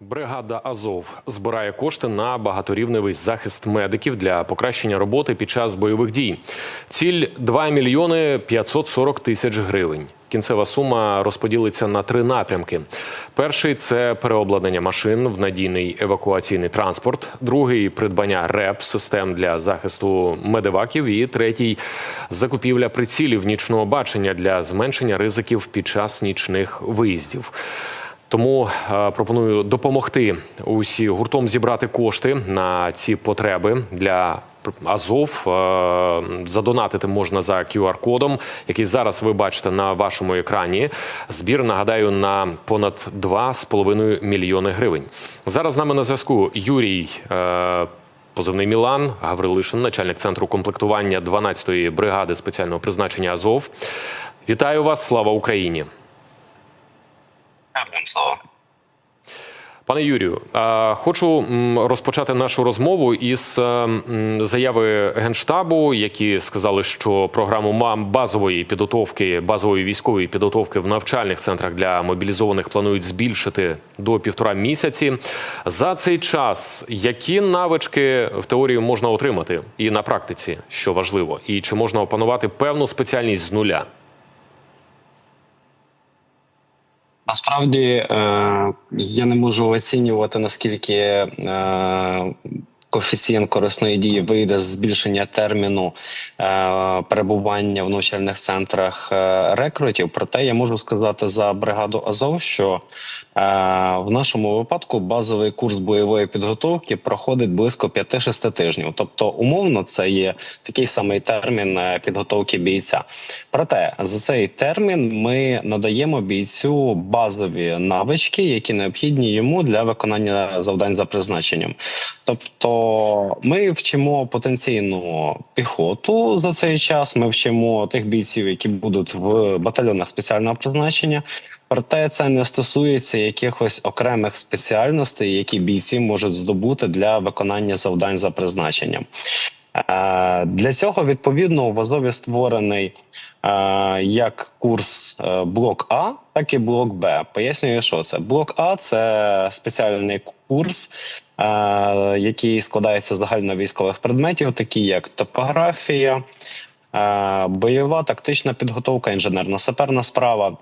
Бригада Азов збирає кошти на багаторівневий захист медиків для покращення роботи під час бойових дій. Ціль 2 мільйони 540 тисяч гривень. Кінцева сума розподілиться на три напрямки: перший це переобладнання машин в надійний евакуаційний транспорт, другий придбання РЕП систем для захисту медиваків. І третій закупівля прицілів нічного бачення для зменшення ризиків під час нічних виїздів. Тому е, пропоную допомогти усі гуртом зібрати кошти на ці потреби для Азов. Е, Задонатити можна за QR-кодом, який зараз ви бачите на вашому екрані. Збір нагадаю на понад 2,5 мільйони гривень. Зараз з нами на зв'язку Юрій. е, Позивний Мілан Гаврилишин, начальник центру комплектування 12-ї бригади спеціального призначення Азов. Вітаю вас! Слава Україні! Пане Юрію, хочу розпочати нашу розмову із е, заяви генштабу, які сказали, що програму базової підготовки, базової військової підготовки в навчальних центрах для мобілізованих планують збільшити до півтора місяці. За цей час які навички в теорії можна отримати і на практиці, що важливо, і чи можна опанувати певну спеціальність з нуля? Насправді е, я не можу оцінювати наскільки е, коефіцієнт корисної дії вийде з збільшення терміну е, перебування в навчальних центрах е, рекрутів. Проте я можу сказати за бригаду Азов, що е, в нашому випадку базовий курс бойової підготовки проходить близько 5-6 тижнів. Тобто, умовно, це є такий самий термін е, підготовки бійця. Проте за цей термін ми надаємо бійцю базові навички, які необхідні йому для виконання завдань за призначенням. Тобто, ми вчимо потенційну піхоту за цей час. Ми вчимо тих бійців, які будуть в батальйонах спеціального призначення. Проте це не стосується якихось окремих спеціальностей, які бійці можуть здобути для виконання завдань за призначенням. Е, Для цього відповідно в Азові створений як курс е, блок А, так і блок Б. Пояснюю, що це блок А це спеціальний курс, е, який складається з загальновійськових предметів, такі як топографія, е, бойова тактична підготовка, інженерна саперна справа.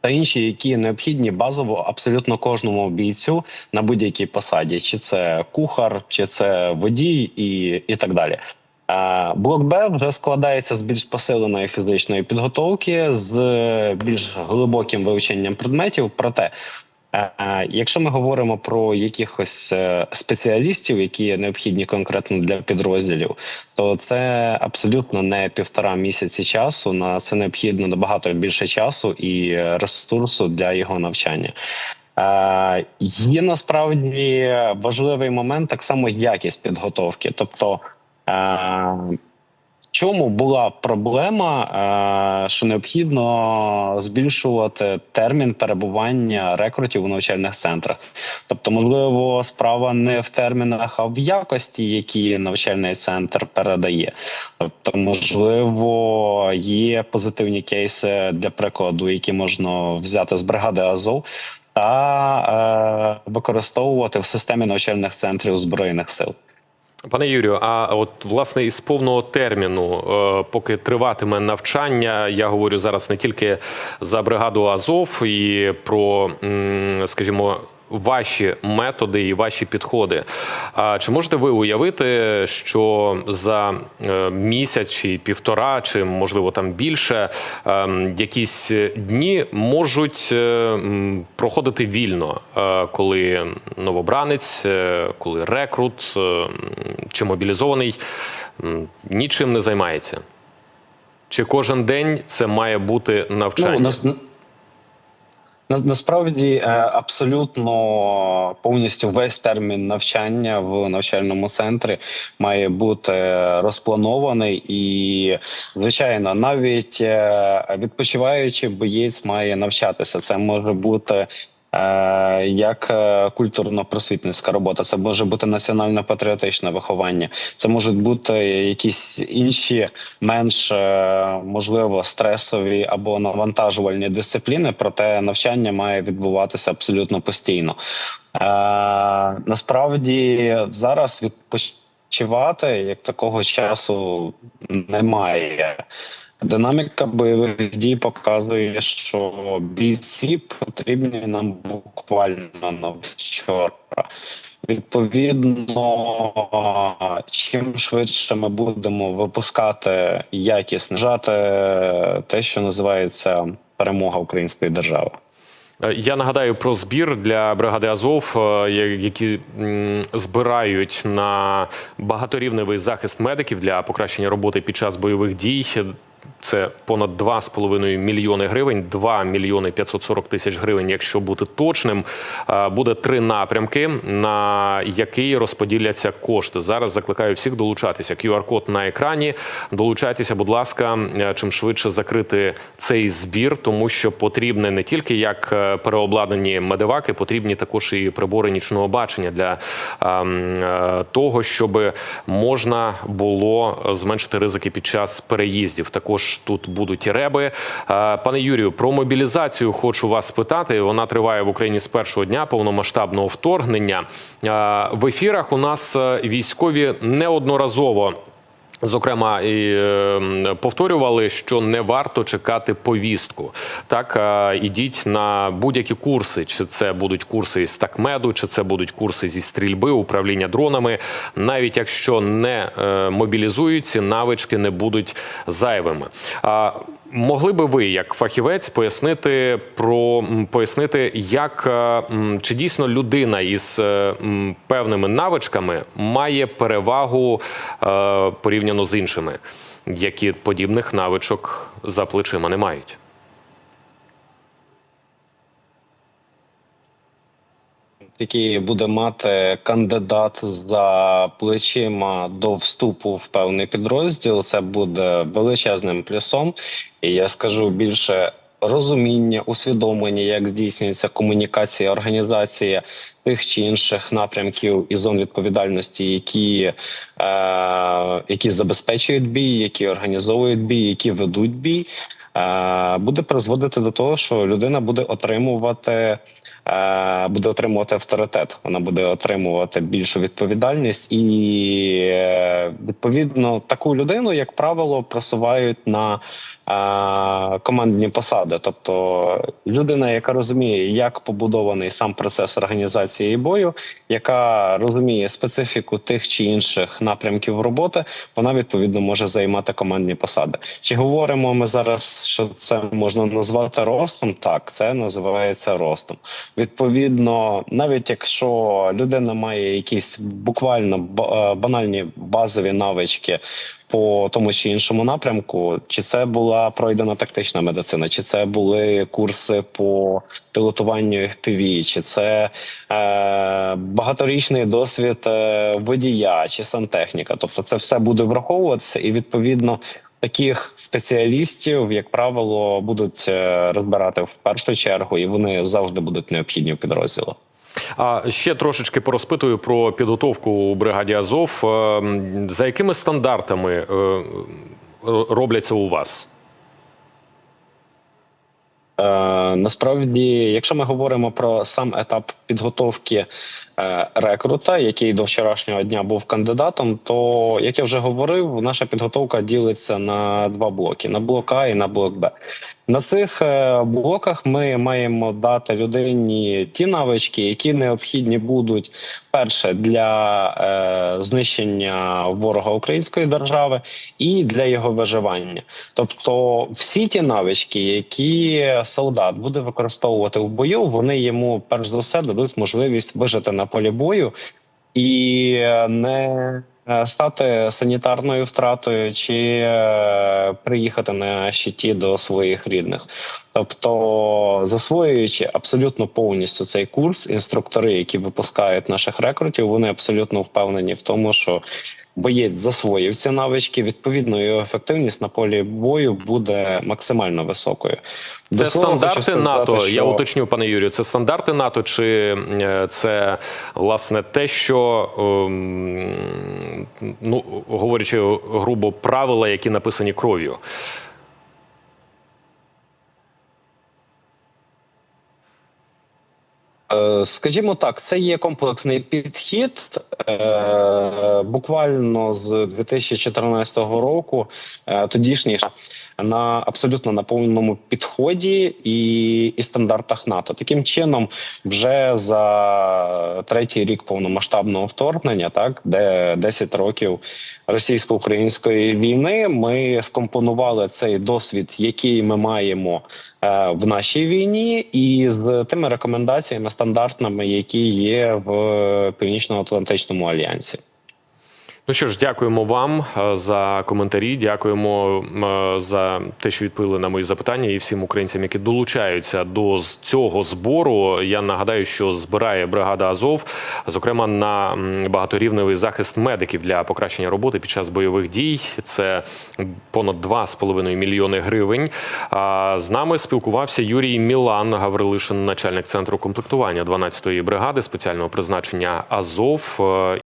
Та інші, які необхідні базово абсолютно кожному бійцю на будь-якій посаді, чи це кухар, чи це водій, і, і так далі. Е, Блок Б вже складається з більш посиленої фізичної підготовки, з більш глибоким вивченням предметів. Проте, е, е, якщо ми говоримо про якихось е, спеціалістів, які необхідні конкретно для підрозділів, то це абсолютно не півтора місяці часу. На це необхідно набагато більше часу і е, ресурсу для його навчання. Е, Є насправді важливий момент, так само якість підготовки. Тобто, е, в чому була проблема, е, що необхідно збільшувати термін перебування рекрутів у навчальних центрах? Тобто, можливо, справа не в термінах, а в якості, які навчальний центр передає. Тобто, можливо, є позитивні кейси для прикладу, які можна взяти з бригади Азов. Та е, використовувати в системі навчальних центрів збройних сил. Пане Юрію, а от власне із повного терміну, е, поки триватиме навчання, я говорю зараз не тільки за бригаду Азов і про, скажімо, ваші методи і ваші підходи. А чи можете ви уявити, що за е, місяць чи півтора, чи можливо там більше, е, якісь дні можуть е, проходити вільно, е, коли новобранець, коли рекрут чи мобілізований нічим не займається? Чи кожен день це має бути навчання? Ну, нас, на, насправді е, абсолютно повністю весь термін навчання в навчальному центрі має бути розпланований, і звичайно, навіть е, відпочиваючи, боєць має навчатися. Це може бути. Е, Як е, культурно-просвітницька робота, це може бути національно-патріотичне виховання, це можуть бути якісь інші менш е, можливо стресові або навантажувальні дисципліни, проте навчання має відбуватися абсолютно постійно. насправді зараз відпочивати як такого часу немає. Динаміка бойових дій показує, що бійці потрібні нам буквально на вчора. Відповідно, чим швидше ми будемо випускати якісно, жати те, що називається перемога української держави. Е, Я нагадаю про збір для бригади Азов, е, які збирають на багаторівневий захист медиків для покращення роботи під час бойових дій. Це понад 2,5 мільйони гривень, 2 мільйони 540 тисяч гривень, якщо бути точним. Буде три напрямки, на які розподіляться кошти. Зараз закликаю всіх долучатися. QR-код на екрані. Долучайтеся, будь ласка, е, чим швидше закрити цей збір, тому що потрібне не тільки як е, переобладнані медиваки, потрібні також і прибори нічного бачення для ем, е, того, щоб можна було зменшити ризики під час переїздів. Також тут будуть реби. Е, Пане Юрію, про мобілізацію хочу вас спитати. Вона триває в Україні з першого дня повномасштабного вторгнення. Е, В ефірах у нас е, військові неодноразово. Зокрема, і е, повторювали, що не варто чекати повістку. Так е, ідіть на будь-які курси, чи це будуть курси із такмеду, чи це будуть курси зі стрільби, управління дронами. Навіть якщо не мобілізуються, навички не будуть зайвими. Могли би ви, як фахівець, пояснити про пояснити, як е, чи дійсно людина із е, певними навичками має перевагу е, порівняно з іншими, які подібних навичок за плечима не мають? Який буде мати кандидат за плечима до вступу в певний підрозділ, це буде величезним плюсом. І я скажу більше розуміння, усвідомлення, як здійснюється комунікація, організація тих чи інших напрямків і зон відповідальності, які, е, які забезпечують бій, які організовують бій, які ведуть бій. е, Буде призводити до того, що людина буде отримувати буде отримувати авторитет, вона буде отримувати більшу відповідальність, і е, відповідно таку людину, як правило, просувають на е, командні посади. Тобто людина, яка розуміє, як побудований сам процес організації бою, яка розуміє специфіку тих чи інших напрямків роботи, вона відповідно може займати командні посади. Чи говоримо ми зараз, що це можна назвати ростом? Так, це називається ростом. Відповідно, навіть якщо людина має якісь буквально е, банальні базові навички по тому чи іншому напрямку, чи це була пройдена тактична медицина, чи це були курси по пілотуванню FPV, чи це е, багаторічний досвід е, водія чи сантехніка. Тобто, це все буде враховуватися, і відповідно таких спеціалістів, як правило, будуть е, розбирати в першу чергу, і вони завжди будуть необхідні в підрозділу. А ще трошечки порозпитую про підготовку у бригаді Азов. Е, За якими стандартами е, робляться у вас? Е, насправді, якщо ми говоримо про сам етап підготовки е, рекрута, який до вчорашнього дня був кандидатом, то як я вже говорив, наша підготовка ділиться на два блоки: на блок А і на блок Б. На цих е, блоках ми маємо дати людині ті навички, які необхідні будуть перше для е, знищення ворога української держави і для його виживання. Тобто, всі ті навички, які солдат буде використовувати в бою, вони йому перш за все дадуть можливість вижити на полі бою і е, не стати санітарною втратою чи е, приїхати на щиті до своїх рідних. Тобто, засвоюючи абсолютно повністю цей курс, інструктори, які випускають наших рекрутів, вони абсолютно впевнені в тому, що боєць засвоїв ці навички. Відповідно, його ефективність на полі бою буде максимально високою. Це До слова, стандарти сказати, НАТО. Я уточню, пане Юрію, це стандарти НАТО, чи е, це власне те, що ем, ну говорячи грубо, правила, які написані кров'ю. Скажімо так, це є комплексний підхід. Е, Буквально з 2014 року е, тодішній на абсолютно на повному підході і, і стандартах НАТО. Таким чином, вже за третій рік повномасштабного вторгнення, так де 10 років російсько-української війни, ми скомпонували цей досвід, який ми маємо е, в нашій війні, і з тими рекомендаціями стандартними, які є в Північно-Атлантичному альянсі. Ну що ж, дякуємо вам е, за коментарі. Дякуємо е, за те, що відповіли на мої запитання, і всім українцям, які долучаються до цього збору. Я нагадаю, що збирає бригада Азов, зокрема на багаторівневий захист медиків для покращення роботи під час бойових дій. Це понад 2,5 мільйони гривень. З нами спілкувався Юрій Мілан Гаврилишин, начальник центру комплектування 12-ї бригади спеціального призначення Азов. Е,